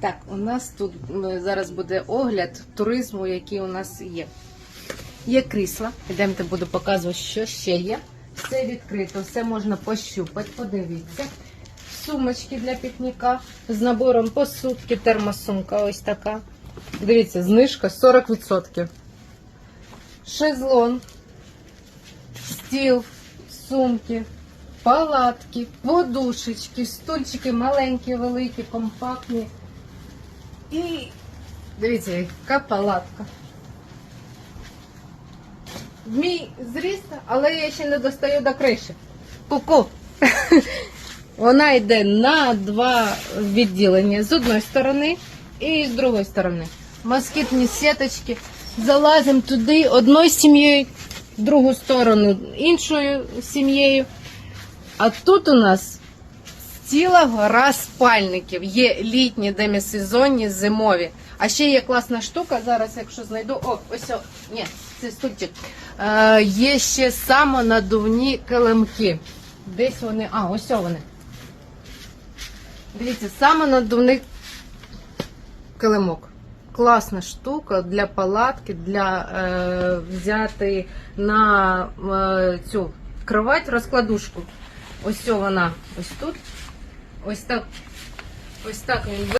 Так, у нас тут зараз буде огляд туризму, який у нас є. Є крісла. Ідемте буду показувати, що ще є. Все відкрито, все можна пощупати, подивіться. Сумочки для пікніка з набором посудки, термосумка ось така. Дивіться, знижка 40%. Шезлон, стіл, сумки, палатки, подушечки, стульчики маленькі, великі, компактні. І дивіться, яка палатка. Мій зріст, але я ще не достаю до криші. Ку-ку. Вона йде на два відділення з одної сторони і з другої сторони. Москітні сіточки. Залазимо туди одною сім'єю, другу сторону іншою сім'єю. А тут у нас ціла гора спальників. Є літні, демісезонні, зимові. А ще є класна штука. Зараз, якщо знайду. О, ось о, ні, це стульчик. Е, є ще самонадувні килимки. Десь вони. А, ось о вони. Дивіться, самонадувний килимок. Класна штука для палатки, для е, взяти на е, цю кровать розкладушку. Ось вона ось тут. Ось так. Ось так він